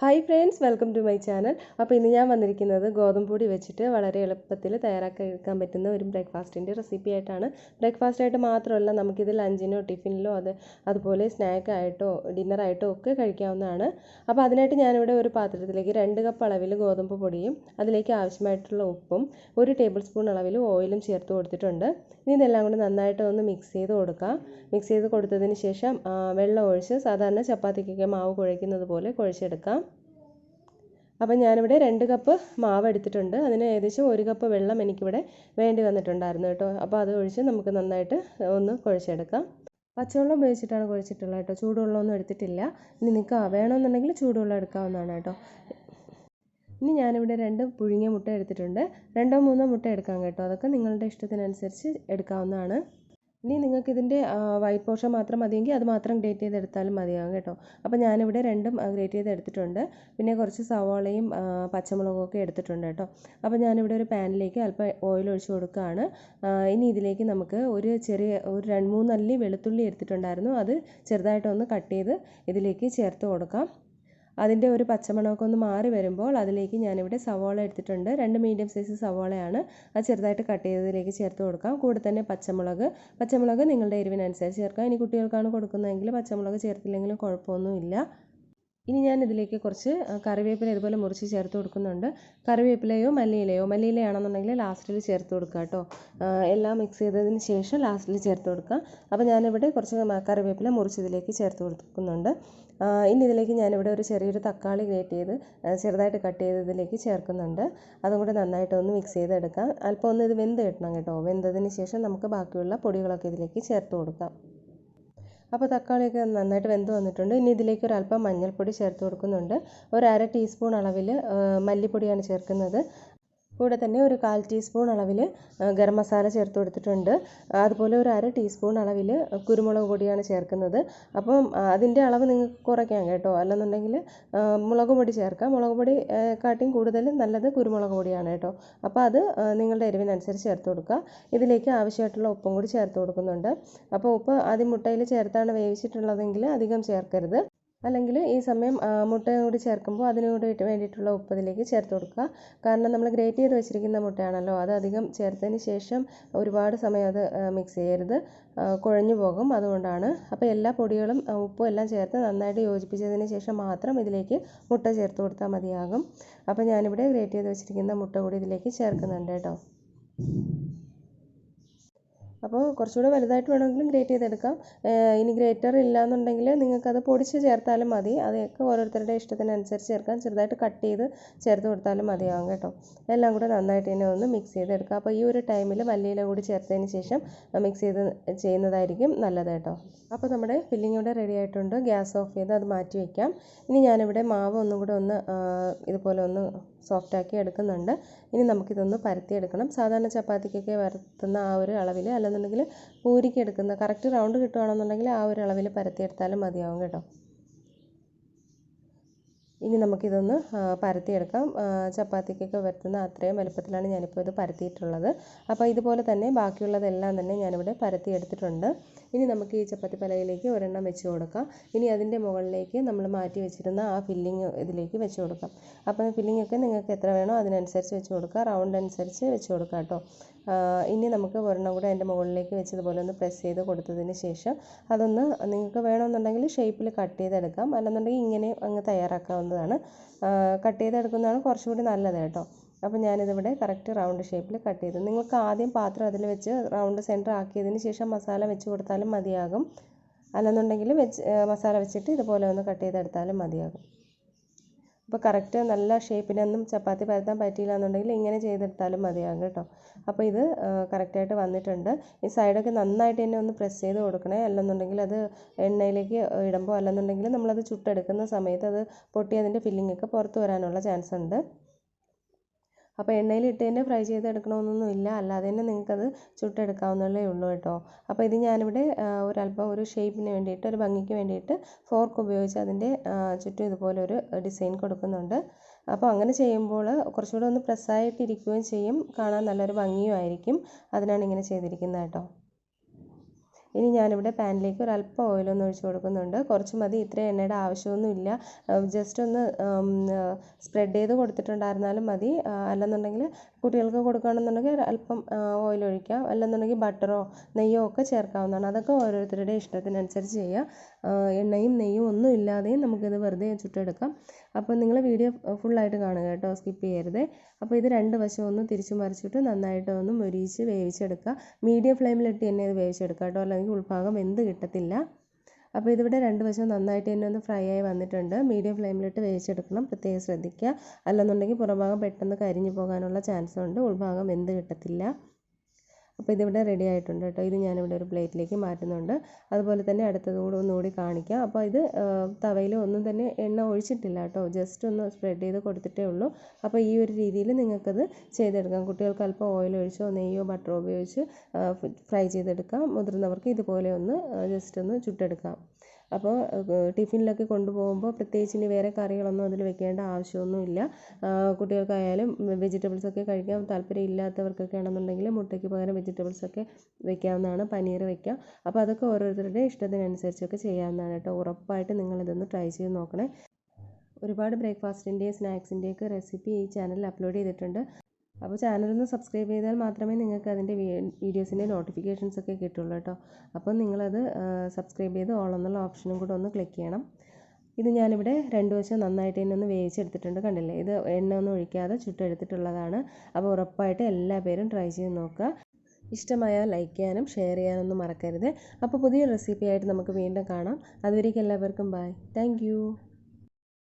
Hi friends welcome to my channel. അപ്പോൾ ഇന്ന് ഞാൻ വന്നിരിക്കുന്നത് ഗോതമ്പ് പൊടി വെച്ചിട്ട് വളരെ എളുപ്പത്തിൽ തയ്യാറാക്കി എടുക്കാൻ പറ്റുന്ന ഒരു ബ്രേക്ക്ഫാസ്റ്റിന്റെ റെസിപ്പി ആയിട്ടാണ്. ബ്രേക്ക്ഫാസ്റ്റ് ആയിട്ട് മാത്രമല്ല നമുക്കിത് ലഞ്ചിനോ ടിഫിനിലോ അത് അതുപോലെ സ്നാക്കായിട്ടോ ഡിന്നറായിട്ടോ ഒക്കെ കഴിക്കാവുന്നതാണ്. അപ്പോൾ അതിനായിട്ട് ഞാനിവിടെ ഒരു പാത്രത്തിലേക്ക് രണ്ട് കപ്പ് അളവിൽ ഗോതമ്പ് പൊടിയും അതിലേക്ക് ആവശ്യമായിട്ടുള്ള ഉപ്പും ഒരു ടേബിൾ സ്പൂൺ അളവിൽ ഓയിലും ചേർത്ത് കൊടുത്തിട്ടുണ്ട്. ഇനി ഇതെല്ലാം കൂടി നന്നായിട്ട് ഒന്ന് മിക്സ് ചെയ്ത് കൊടുക്കാം. മിക്സ് ചെയ്ത് കൊടുത്തതിന് ശേഷം വെള്ളം ഒഴിച്ച് സാധാരണ ചപ്പാത്തിക്കൊക്കെ മാവ് കുഴയ്ക്കുന്നത് പോലെ കുഴച്ചെടുക്കാം. അപ്പം ഞാനിവിടെ രണ്ട് കപ്പ് മാവ് എടുത്തിട്ടുണ്ട്. അതിന് ഏകദേശം ഒരു കപ്പ് വെള്ളം എനിക്കിവിടെ വേണ്ടി വന്നിട്ടുണ്ടായിരുന്നു കേട്ടോ. അപ്പോൾ അത് ഒഴിച്ച് നമുക്ക് നന്നായിട്ട് ഒന്ന് കുഴച്ചെടുക്കാം. പച്ചവെള്ളം ഉപയോഗിച്ചിട്ടാണ് കുഴച്ചിട്ടുള്ളത് കേട്ടോ. ചൂടുവെള്ളമൊന്നും എടുത്തിട്ടില്ല. ഇനി നിങ്ങൾക്ക് വേണമെന്നുണ്ടെങ്കിൽ ചൂടുവെള്ളം എടുക്കാവുന്നതാണ് കേട്ടോ. ഇനി ഞാനിവിടെ രണ്ട് പുഴുങ്ങിയ മുട്ട എടുത്തിട്ടുണ്ട്. രണ്ടോ മൂന്നോ മുട്ട എടുക്കാം കേട്ടോ. അതൊക്കെ നിങ്ങളുടെ ഇഷ്ടത്തിനനുസരിച്ച് എടുക്കാവുന്നതാണ്. ഇനി നിങ്ങൾക്ക് ഇതിന്റെ വൈറ്റ് പോർഷൻ മാത്രം മതിയെങ്കിൽ അത് മാത്രം ഗ്രേറ്റ് ചെയ്തെടുത്താലും മതിയാകും കേട്ടോ. അപ്പോൾ ഞാനിവിടെ രണ്ടും ഗ്രേറ്റ് ചെയ്തെടുത്തിട്ടുണ്ട്. പിന്നെ കുറച്ച് സവാളയും പച്ചമുളകും ഒക്കെ എടുത്തിട്ടുണ്ട് കേട്ടോ. അപ്പോൾ ഞാനിവിടെ ഒരു പാനിലേക്ക് അല്പം ഓയിൽ ഒഴിച്ച് കൊടുക്കുകയാണ്. ഇനി ഇതിലേക്ക് നമുക്ക് ഒരു ചെറിയ ഒരു രണ്ട് മൂന്നല്ലി വെളുത്തുള്ളി എടുത്തിട്ടുണ്ടായിരുന്നു. അത് ചെറുതായിട്ടൊന്ന് കട്ട് ചെയ്ത് ഇതിലേക്ക് ചേർത്ത് കൊടുക്കാം. അതിന്റെ ഒരു പച്ചമണമൊക്കെ ഒന്ന് മാറി വരുമ്പോൾ അതിലേക്ക് ഞാനിവിടെ സവോള എടുത്തിട്ടുണ്ട്. രണ്ട് മീഡിയം സൈസ് സവോളയാണ്. അത് ചെറുതായിട്ട് കട്ട് ചെയ്തതിലേക്ക് ചേർത്ത് കൊടുക്കാം. കൂടെ തന്നെ പച്ചമുളക്. പച്ചമുളക് നിങ്ങളുടെ എരിവിനനുസരിച്ച് ചേർക്കാം. ഇനി കുട്ടികൾക്കാണ് കൊടുക്കുന്നതെങ്കിൽ പച്ചമുളക് ചേർത്തില്ലെങ്കിലും കുഴപ്പമൊന്നുമില്ല. ഇനി ഞാൻ ഇതിലേക്ക് കുറച്ച് കറിവേപ്പില ഇതുപോലെ മുറിച്ച് ചേർത്ത് കൊടുക്കുന്നുണ്ട്. കറിവേപ്പിലയോ മല്ലിയിലയോ മല്ലിയിലയാണെന്നുണ്ടെങ്കിൽ ലാസ്റ്റിൽ ചേർത്ത് കൊടുക്കുക കേട്ടോ. എല്ലാം മിക്സ് ചെയ്തതിന് ശേഷം ലാസ്റ്റിൽ ചേർത്ത് കൊടുക്കുക. അപ്പോൾ ഞാനിവിടെ കുറച്ച് കറിവേപ്പില മുറിച്ച് ഇതിലേക്ക് ചേർത്ത് കൊടുക്കുന്നുണ്ട്. ഇനി ഇതിലേക്ക് ഞാനിവിടെ ഒരു ചെറിയൊരു തക്കാളി ഗ്രേറ്റ് ചെയ്ത് ചെറുതായിട്ട് കട്ട് ചെയ്ത് ഇതിലേക്ക് ചേർക്കുന്നുണ്ട്. അതും കൂടെ നന്നായിട്ട് ഒന്ന് മിക്സ് ചെയ്തെടുക്കാം. അല്പം ഒന്ന് ഇത് വെന്ത് കിട്ടണം കേട്ടോ. വെന്തതിന് ശേഷം നമുക്ക് ബാക്കിയുള്ള പൊടികളൊക്കെ ഇതിലേക്ക് ചേർത്ത് കൊടുക്കാം. അപ്പോൾ തക്കാളിയൊക്കെ നന്നായിട്ട് വെന്ത് വന്നിട്ടുണ്ട്. ഇനി ഇതിലേക്ക് ഒരു അല്പം മഞ്ഞൾപ്പൊടി ചേർത്ത് കൊടുക്കുന്നുണ്ട്. ഒരു അര ടീസ്പൂൺ അളവിൽ മല്ലിപ്പൊടിയാണ് ചേർക്കുന്നത്. കൂടെ തന്നെ ഒരു കാൽ ടീസ്പൂൺ അളവിൽ ഗരം മസാല ചേർത്ത് കൊടുത്തിട്ടുണ്ട്. അതുപോലെ ഒരു അര ടീസ്പൂൺ അളവിൽ കുരുമുളക് പൊടിയാണ് ചേർക്കുന്നത്. അപ്പം അതിന്റെ അളവ് നിങ്ങൾക്ക് കുറയ്ക്കാം കേട്ടോ. അല്ലെന്നുണ്ടെങ്കിൽ മുളക് പൊടി ചേർക്കാം. മുളക് പൊടി കാട്ടിയും കൂടുതൽ നല്ലത് കുരുമുളക് പൊടിയാണ് കേട്ടോ. അപ്പോൾ അത് നിങ്ങളുടെ എരിവിനനുസരിച്ച് ചേർത്ത് കൊടുക്കുക. ഇതിലേക്ക് ആവശ്യമായിട്ടുള്ള ഉപ്പും കൂടി ചേർത്ത് കൊടുക്കുന്നുണ്ട്. അപ്പോൾ ഉപ്പ് ആദ്യം മുട്ടയിൽ ചേർത്താണ് വേവിച്ചിട്ടുള്ളതെങ്കിൽ അധികം ചേർക്കരുത്. അല്ലെങ്കിൽ ഈ സമയം മുട്ട കൂടി ചേർക്കുമ്പോൾ അതിന് കൂടി വേണ്ടിയിട്ടുള്ള ഉപ്പ് ഇതിലേക്ക് ചേർത്ത് കൊടുക്കുക. കാരണം നമ്മൾ ഗ്രേറ്റ് ചെയ്ത് വെച്ചിരിക്കുന്ന മുട്ടയാണല്ലോ അത് അധികം ചേർത്തതിന് ശേഷം ഒരുപാട് സമയം അത് മിക്സ് ചെയ്യരുത്. കുഴഞ്ഞു പോകും അതുകൊണ്ടാണ്. അപ്പോൾ എല്ലാ പൊടികളും ഉപ്പും എല്ലാം ചേർത്ത് നന്നായിട്ട് യോജിപ്പിച്ചതിന് ശേഷം മാത്രം ഇതിലേക്ക് മുട്ട ചേർത്ത് കൊടുത്താൽ മതിയാകും. അപ്പോൾ ഞാനിവിടെ ഗ്രേറ്റ് ചെയ്ത് വെച്ചിരിക്കുന്ന മുട്ട കൂടി ഇതിലേക്ക് ചേർക്കുന്നുണ്ട് കേട്ടോ. അപ്പോൾ കുറച്ചുകൂടെ വലുതായിട്ട് വേണമെങ്കിലും ഗ്രേറ്റ് ചെയ്തെടുക്കാം. ഇനി ഗ്രേറ്റർ ഇല്ലയെന്നുണ്ടെങ്കിൽ നിങ്ങൾക്കത് പൊടിച്ച് ചേർത്താലും മതി. അതൊക്കെ ഓരോരുത്തരുടെ ഇഷ്ടത്തിനനുസരിച്ച് ചേർക്കാം. ചെറുതായിട്ട് കട്ട് ചെയ്ത് ചേർത്ത് കൊടുത്താലും മതിയാകും കേട്ടോ. എല്ലാം കൂടെ നന്നായിട്ട് തന്നെ ഒന്ന് മിക്സ് ചെയ്തെടുക്കാം. അപ്പോൾ ഈ ഒരു ടൈമിൽ മല്ലിയില കൂടി ചേർത്തതിന് ശേഷം മിക്സ് ചെയ്ത് ചെയ്യുന്നതായിരിക്കും നല്ലത് കേട്ടോ. അപ്പോൾ നമ്മുടെ ഫില്ലിംഗ് ഇവിടെ റെഡി ആയിട്ടുണ്ട്. ഗ്യാസ് ഓഫ് ചെയ്ത് അത് മാറ്റി വയ്ക്കാം. ഇനി ഞാനിവിടെ മാവ് ഒന്നും കൂടെ ഒന്ന് ഇതുപോലെ ഒന്ന് സോഫ്റ്റാക്കി എടുക്കുന്നുണ്ട്. ഇനി നമുക്കിതൊന്ന് പരത്തിയെടുക്കണം. സാധാരണ ചപ്പാത്തിക്കൊക്കെ വരത്തുന്ന ആ ഒരു അളവിൽ അല്ലെന്നുണ്ടെങ്കിൽ പൂരിക്ക് എടുക്കുന്ന കറക്റ്റ് റൗണ്ട് കിട്ടുകയാണെന്നുണ്ടെങ്കിൽ ആ ഒരു അളവിൽ പരത്തിയെടുത്താലും മതിയാവും കേട്ടോ. ഇനി നമുക്കിതൊന്ന് പരത്തിയെടുക്കാം. ചപ്പാത്തിക്കൊക്കെ വരുത്തുന്ന അത്രയും വലുപ്പത്തിലാണ് ഞാനിപ്പോൾ ഇത് പരത്തിയിട്ടുള്ളത്. അപ്പോൾ ഇതുപോലെ തന്നെ ബാക്കിയുള്ളതെല്ലാം തന്നെ ഞാനിവിടെ പരത്തിയെടുത്തിട്ടുണ്ട്. ഇനി നമുക്ക് ഈ ചപ്പാത്തി പലകയിലേക്ക് ഒരെണ്ണം വെച്ച് കൊടുക്കാം. ഇനി അതിന്റെ മുകളിലേക്ക് നമ്മൾ മാറ്റി വെച്ചിരുന്ന ആ ഫില്ലിങ് ഇതിലേക്ക് വെച്ച് കൊടുക്കാം. അപ്പം ഫില്ലിംഗ് ഒക്കെ നിങ്ങൾക്ക് എത്ര വേണോ അതിനനുസരിച്ച് വെച്ച് കൊടുക്കുക റൗണ്ട് അനുസരിച്ച് വെച്ച് കൊടുക്കാം കേട്ടോ. ഇനി നമുക്ക് ഒരെണ്ണം കൂടെ അതിന്റെ മുകളിലേക്ക് വെച്ചതുപോലെ ഒന്ന് പ്രസ് ചെയ്ത് കൊടുത്തതിന് ശേഷം അതൊന്ന് നിങ്ങൾക്ക് വേണമെന്നുണ്ടെങ്കിൽ ഷേപ്പിൽ കട്ട് ചെയ്തെടുക്കാം. അല്ലെന്നുണ്ടെങ്കിൽ ഇങ്ങനെ അങ്ങ് തയ്യാറാക്കാവുന്നതാണ്. കട്ട് ചെയ്തെടുക്കുന്നതാണ് കുറച്ചുകൂടി നല്ലത് കേട്ടോ. അപ്പോൾ ഞാനിതിവിടെ കറക്റ്റ് റൗണ്ട് ഷേപ്പിൽ കട്ട് ചെയ്തു. നിങ്ങൾക്ക് ആദ്യം പാത്രം അതിൽ വെച്ച് റൗണ്ട് സെന്റർ ആക്കിയതിന് ശേഷം മസാല വെച്ച് കൊടുത്താലും മതിയാകും. അല്ലെന്നുണ്ടെങ്കിൽ വെച്ച് മസാല വെച്ചിട്ട് ഇതുപോലെ ഒന്ന് കട്ട് ചെയ്തെടുത്താലും മതിയാകും. അപ്പോൾ കറക്റ്റ് നല്ല ഷേപ്പിനൊന്നും ചപ്പാത്തി പരത്താൻ പറ്റിയില്ല എന്നുണ്ടെങ്കിൽ ഇങ്ങനെ ചെയ്തെടുത്താലും മതിയാകും കേട്ടോ. അപ്പോൾ ഇത് കറക്റ്റായിട്ട് വന്നിട്ടുണ്ട്. ഈ സൈഡൊക്കെ നന്നായിട്ട് തന്നെ ഒന്ന് പ്രസ് ചെയ്ത് കൊടുക്കണേ. അല്ലെന്നുണ്ടെങ്കിൽ അത് എണ്ണയിലേക്ക് ഇടുമ്പോൾ അല്ലെന്നുണ്ടെങ്കിൽ നമ്മളത് ചുട്ടെടുക്കുന്ന സമയത്ത് അത് പൊട്ടി അതിന്റെ ഫില്ലിങ്ങൊക്കെ പുറത്ത് വരാനുള്ള ചാൻസ് ഉണ്ട്. അപ്പോൾ എണ്ണയിലിട്ട് തന്നെ ഫ്രൈ ചെയ്തെടുക്കണമെന്നൊന്നും ഇല്ല അല്ലാതെ തന്നെ നിങ്ങൾക്കത് ചുട്ടെടുക്കാവുന്നതേ ഉള്ളൂ കേട്ടോ. അപ്പോൾ ഇത് ഞാനിവിടെ ഒരല്പം ഒരു ഷേപ്പിന് വേണ്ടിയിട്ട് ഒരു ഭംഗിക്ക് വേണ്ടിയിട്ട് ഫോർക്ക് ഉപയോഗിച്ച് അതിന്റെ ചുറ്റും ഇതുപോലെ ഒരു ഡിസൈൻ കൊടുക്കുന്നുണ്ട്. അപ്പോൾ അങ്ങനെ ചെയ്യുമ്പോൾ കുറച്ചുകൂടെ ഒന്ന് പ്രസ്സായിട്ടിരിക്കുകയും ചെയ്യും. കാണാൻ നല്ലൊരു ഭംഗിയും ആയിരിക്കും. അതിനാണ് ഇങ്ങനെ ചെയ്തിരിക്കുന്നത് കേട്ടോ. ഇനി ഞാനിവിടെ പാനിലേക്ക് ഒരു അല്പം ഓയിലൊന്ന് ഒഴിച്ച് കൊടുക്കുന്നുണ്ട്. കുറച്ച് മതി ഇത്ര എണ്ണയുടെ ആവശ്യമൊന്നുമില്ല ജസ്റ്റ് ഒന്ന് സ്പ്രെഡ് ചെയ്ത് കൊടുത്തിട്ടുണ്ടായിരുന്നാലും മതി. അല്ലെന്നുണ്ടെങ്കിൽ കുട്ടികൾക്ക് കൊടുക്കുകയാണെന്നുണ്ടെങ്കിൽ അല്പം ഓയിൽ ഒഴിക്കാം. അല്ലെന്നുണ്ടെങ്കിൽ ബട്ടറോ നെയ്യോ ഒക്കെ ചേർക്കാവുന്നതാണ്. അതൊക്കെ ഓരോരുത്തരുടെ ഇഷ്ടത്തിനനുസരിച്ച് ചെയ്യുക എണ്ണയും നെയ്യും ഒന്നും ഇല്ലാതെയും നമുക്കിത് വെറുതെ ചുട്ടെടുക്കാം. അപ്പോൾ നിങ്ങൾ വീഡിയോ ഫുള്ളായിട്ട് കാണുക കേട്ടോ സ്കിപ്പ് ചെയ്യരുത്. അപ്പോൾ ഇത് രണ്ട് വശം ഒന്ന് തിരിച്ചു മറിച്ചിട്ട് നന്നായിട്ട് ഒന്ന് മൊരിയിച്ച് വേവിച്ചെടുക്കുക. മീഡിയം ഫ്ലെയിമിലിട്ട് തന്നെ ഇത് വേവിച്ചെടുക്കുക കേട്ടോ അല്ലെങ്കിൽ ഉൾഭാഗം വെന്ത് കിട്ടത്തില്ല. അപ്പോൾ ഇതിവിടെ രണ്ട് വശവും നന്നായിട്ട് തന്നെ ഒന്ന് ഫ്രൈ ആയി വന്നിട്ടുണ്ട്. മീഡിയം ഫ്ലെയിമിലിട്ട് വേവിച്ചെടുക്കണം പ്രത്യേകം ശ്രദ്ധിക്കുക. അല്ലെന്നുണ്ടെങ്കിൽ പുറംഭാഗം പെട്ടെന്ന് കരിഞ്ഞു പോകാനുള്ള ചാൻസ് ഉണ്ട് ഉൾഭാഗം വെന്ത് കിട്ടത്തില്ല. അപ്പോൾ ഇതിവിടെ റെഡി ആയിട്ടുണ്ട് കേട്ടോ. ഇത് ഞാനിവിടെ ഒരു പ്ലേറ്റിലേക്ക് മാറ്റുന്നുണ്ട്. അതുപോലെ തന്നെ അടുത്തത് കൂടെ ഒന്നുകൂടി കാണിക്കാം. അപ്പോൾ ഇത് തവയിൽ ഒന്നും തന്നെ എണ്ണ ഒഴിച്ചിട്ടില്ല കേട്ടോ. ജസ്റ്റ് ഒന്ന് സ്പ്രെഡ് ചെയ്ത് കൊടുത്തിട്ടേ ഉള്ളൂ. അപ്പോൾ ഈ ഒരു രീതിയിൽ നിങ്ങൾക്കത് ചെയ്തെടുക്കാം. കുട്ടികൾക്ക് അല്പം ഓയിൽ ഒഴിച്ചോ നെയ്യോ ബട്ടറോ ഉപയോഗിച്ച് ഫ്രൈ ചെയ്തെടുക്കാം. മുതിർന്നവർക്ക് ഇതുപോലെ ഒന്ന് ജസ്റ്റ് ഒന്ന് ചുട്ടെടുക്കാം. അപ്പോൾ ടിഫിനിലൊക്കെ കൊണ്ടുപോകുമ്പോൾ പ്രത്യേകിച്ച് ഇനി വേറെ കറികളൊന്നും അതിൽ വെക്കേണ്ട ആവശ്യമൊന്നുമില്ല. കുട്ടികൾക്കായാലും വെജിറ്റബിൾസ് ഒക്കെ കഴിക്കാൻ താല്പര്യം ഇല്ലാത്തവർക്കൊക്കെ ആണെന്നുണ്ടെങ്കിൽ മുട്ടയ്ക്ക് പകരം വെജിറ്റബിൾസ് ഒക്കെ വെക്കാവുന്നതാണ് പനീർ വെക്കാം. അപ്പോൾ അതൊക്കെ ഓരോരുത്തരുടെ ഇഷ്ടത്തിനനുസരിച്ചൊക്കെ ചെയ്യാവുന്നതാണ് കേട്ടോ. ഉറപ്പായിട്ട് നിങ്ങളിതൊന്ന് ട്രൈ ചെയ്ത് നോക്കണേ. ഒരുപാട് ബ്രേക്ക്ഫാസ്റ്റിന്റെയും സ്നാക്സിന്റെയൊക്കെ റെസിപ്പി ഈ ചാനലിൽ അപ്ലോഡ് ചെയ്തിട്ടുണ്ട്. അപ്പോൾ ചാനലൊന്ന് സബ്സ്ക്രൈബ് ചെയ്താൽ മാത്രമേ നിങ്ങൾക്ക് അതിന്റെ വീഡിയോസിന്റെ നോട്ടിഫിക്കേഷൻസ് ഒക്കെ കിട്ടുള്ളൂ കേട്ടോ. അപ്പോൾ നിങ്ങളത് സബ്സ്ക്രൈബ് ചെയ്ത് ഓൾ എന്നുള്ള ഓപ്ഷനും കൂടെ ഒന്ന് ക്ലിക്ക് ചെയ്യണം. ഇത് ഞാനിവിടെ രണ്ട് വശം നന്നായിട്ട് തന്നെ ഒന്ന് വേവിച്ചെടുത്തിട്ടുണ്ട് കണ്ടില്ലേ? ഇത് എണ്ണ ഒന്നും ഒഴിക്കാതെ ചുട്ടെടുത്തിട്ടുള്ളതാണ്. അപ്പോൾ ഉറപ്പായിട്ട് എല്ലാ പേരും ട്രൈ ചെയ്ത് നോക്കുക. ഇഷ്ടമായ ലൈക്ക് ചെയ്യാനും ഷെയർ ചെയ്യാനൊന്നും മറക്കരുത്. അപ്പോൾ പുതിയ റെസിപ്പി ആയിട്ട് നമുക്ക് വീണ്ടും കാണാം. അതുവരേക്കും എല്ലാവർക്കും ബൈ താങ്ക്